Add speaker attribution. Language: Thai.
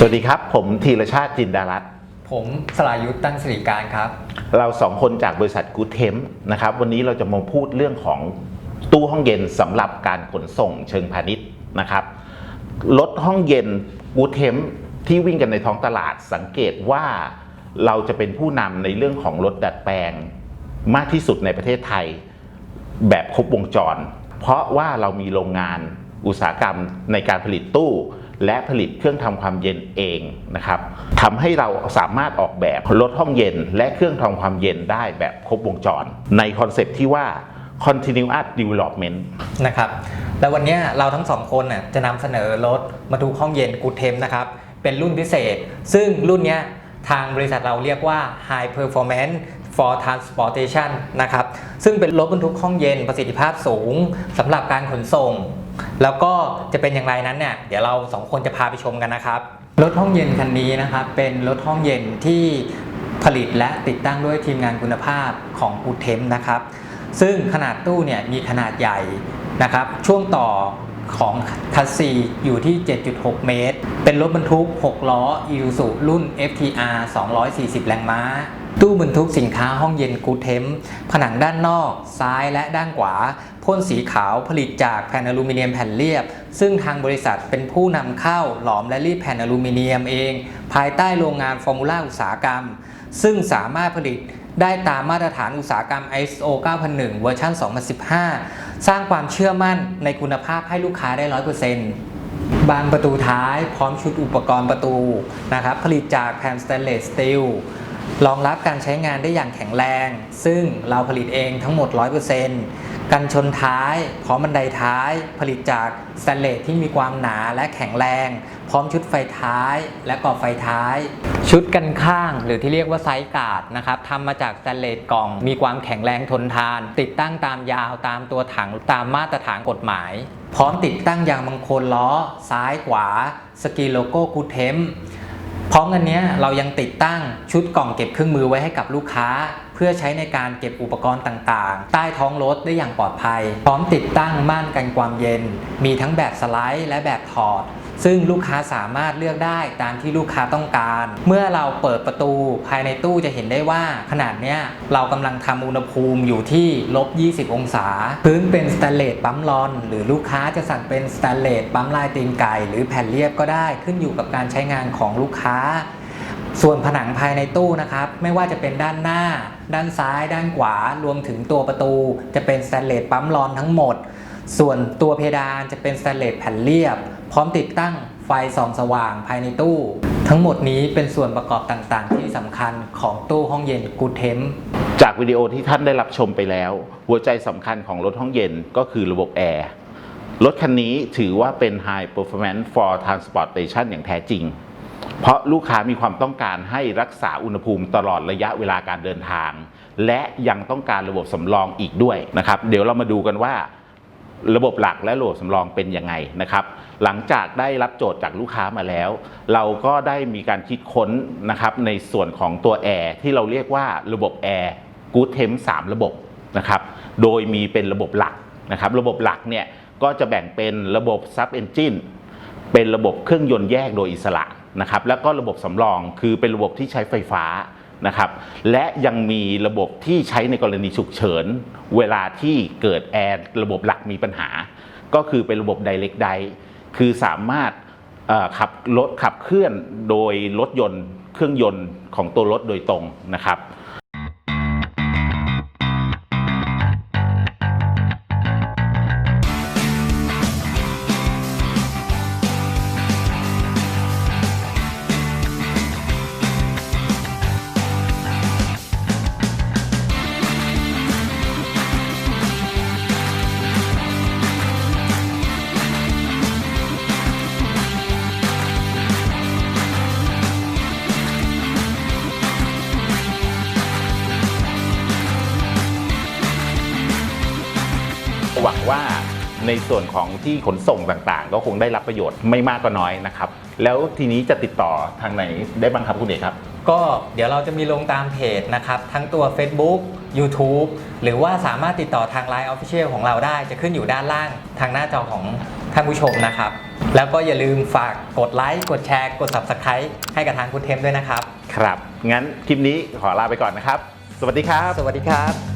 Speaker 1: สวัสดีครับ ผมธีรชาติจินดารัตน์
Speaker 2: ผมสรายุทธ์ตั้งสิริการครับ
Speaker 1: เราสองคนจากบริษัทกูเทมนะครับ วันนี้เราจะมาพูดเรื่องของตู้ห้องเย็นสำหรับการขนส่งเชิงพาณิชย์นะครับรถห้องเย็นกูเทมที่วิ่งกันในท้องตลาดสังเกตว่าเราจะเป็นผู้นำในเรื่องของรถดัดแปลงมากที่สุดในประเทศไทย แบบครบวงจร เพราะว่าเรามีโรงงานอุตสาหกรรมในการผลิตตู้ และผลิตเครื่องทำความเย็นเองนะครับทำให้เราสามารถออกแบบรถห้องเย็น และเครื่องทำความเย็นได้แบบครบวงจร ในคอนเซปต์ที่ว่า continuous development
Speaker 2: นะครับแล้ววันนี้เราทั้งสองคนน่ะจะนำเสนอรถบรรทุกห้องเย็นกูเทมนะครับ เป็นรุ่นพิเศษ ซึ่งรุ่นนี้ทางบริษัทเราเรียกว่า High Performance for Transportation นะครับ ซึ่งเป็นรถบรรทุกห้องเย็นประสิทธิภาพสูงสำหรับการขนส่ง แล้วก็จะเป็นอย่างไรนั้นเนี่ยเดี๋ยวเราสองคนจะพาไปชมกันนะครับ รถห้องเย็นคันนี้นะครับ เป็นรถห้องเย็นที่ผลิตและติดตั้งด้วยทีมงานคุณภาพของกูเทมนะครับ ซึ่งขนาดตู้เนี่ยมีขนาดใหญ่นะครับ ช่วงต่อ ของคัสซีอยู่ที่ 7.6 เมตร เป็นรถบรรทุก 6 ล้อ i s u z u รุ่น FTR 240 แรงม้า ตู้บรรทุกสินค้าห้องเย็นกูเทมผนังด้านนอก ซ้ายและด้านขวาพ่นสีขาวผลิตจากแผ่นอลูมิเนียมแผ่นเรียบ ซึ่งทางบริษัทเป็นผู้นำเข้าหลอมและรีดแผ่นอลูมิเนียมเอง ภายใต้โรงงานฟอร์มูล่าอุตสาหกรรม ซึ่งสามารถผลิต ได้ตามมาตรฐานอุตสาหกรรม ISO 9001 เวอร์ชัน2015 สร้างความเชื่อมั่นในคุณภาพให้ลูกค้าได้ 100%บานประตูท้ายพร้อมชุดอุปกรณ์ประตูนะครับผลิตจากแผ่นสแตนเลสสตีลรองรับการใช้งานได้อย่างแข็งแรง ซึ่งเราผลิตเองทั้งหมด 100%กันชนท้ายพร้อมบันไดท้าย ผลิตจากสแตนเลสที่มีความหนาและแข็งแรง พร้อมชุดไฟท้ายและกรอบไฟท้าย ชุดกันข้างหรือที่เรียกว่าไซส์กาดนะครับทำมาจากสแตนเลสกล่อง มีความแข็งแรงทนทาน ติดตั้งตามยาวตามตัวถังตามมาตรฐานกฎหมาย พร้อมติดตั้งยางบังโคลล้อ ซ้ายขวา สกีโลโก้กูเทมพร้อมกันนี้เรายังติดตั้งชุดกล่องเก็บเครื่องมือไว้ให้กับลูกค้า เพื่อใช้ในการเก็บอุปกรณ์ต่างๆ ใต้ท้องรถได้อย่างปลอดภัย พร้อมติดตั้งม่านกันความเย็น มีทั้งแบบสไลด์และแบบถอด ซึ่งลูกค้าสามารถเลือกได้ตามที่ลูกค้าต้องการ เมื่อเราเปิดประตูภายในตู้จะเห็นได้ว่า ขนาดเนี้ยเรากำลังทำอุณหภูมิอยู่ที่ลบ 20 องศา พื้นเป็นสแตนเลสปั๊มรอน หรือลูกค้าจะสั่งเป็นสแตนเลสปั๊มลายตีนไก่ หรือแผ่นเรียบก็ได้ขึ้นอยู่กับการใช้งานของลูกค้า ส่วนผนังภายในตู้นะครับ ไม่ว่าจะเป็นด้านหน้า ด้านซ้าย ด้านขวารวมถึงตัวประตู จะเป็นสแตนเลสปั๊มรอนทั้งหมด ส่วนตัวเพดานจะเป็นสแตนเลสแผ่นเรียบ พร้อมติดตั้งไฟส่องสว่างภายในตู้ ทั้งหมดนี้เป็นส่วนประกอบต่างๆ ที่สำคัญของตู้ห้องเย็นกูเทม
Speaker 1: จากวิดีโอที่ท่านได้รับชมไปแล้ว หัวใจสำคัญของรถห้องเย็นก็คือระบบแอร์รถคันนี้ถือว่าเป็น High Performance for Transportation อย่างแท้จริง เพราะลูกค้ามีความต้องการให้รักษาอุณหภูมิตลอดระยะเวลาการเดินทาง และยังต้องการระบบสำรองอีกด้วยนะครับ เดี๋ยวเรามาดูกันว่า ระบบหลักและระบบสำรองเป็นยังไงนะครับ หลังจากได้รับโจทย์จากลูกค้ามาแล้ว เราก็ได้มีการคิดค้นนะครับในส่วนของตัวแอร์ที่เราเรียกว่าระบบแอร์กูเทม3ระบบนะครับ โดยมีเป็นระบบหลักนะครับ ระบบหลักเนี่ยก็จะแบ่งเป็นระบบซับเอนจินเป็นระบบเครื่องยนต์แยกโดยอิสระนะครับ แล้วก็ระบบสำรองคือเป็นระบบที่ใช้ไฟฟ้า นะครับและยังมีระบบที่ใช้ในกรณีฉุกเฉิน เวลาที่เกิดแอร์ระบบหลักมีปัญหา ก็คือเป็นระบบ Direct Drive คือสามารถขับรถขับเคลื่อนโดยรถยนต์เครื่องยนต์ของตัวรถโดยตรงนะครับ ในส่วนของที่ขนส่งต่างๆ ก็คงได้รับประโยชน์ไม่มากก็น้อยนะครับ แล้วทีนี้จะติดต่อทางไหนได้บ้างครับคุณเอกครับ
Speaker 2: ก็เดี๋ยวเราจะมีลงตามเพจนะครับ ทั้งตัว Facebook YouTube หรือว่าสามารถติดต่อทาง Line Official ของเราได้จะขึ้นอยู่ด้านล่างทางหน้าจอของท่านท่านผู้ชมนะครับ แล้วก็อย่าลืมฝากกดไลค์กดแชร์กด Subscribe ให้กับทางคุณเทมด้วยนะครับ
Speaker 1: ครับ งั้นคลิปนี้ขอลาไปก่อนนะครับ สวัสดีครับ
Speaker 2: สวัสดีครับ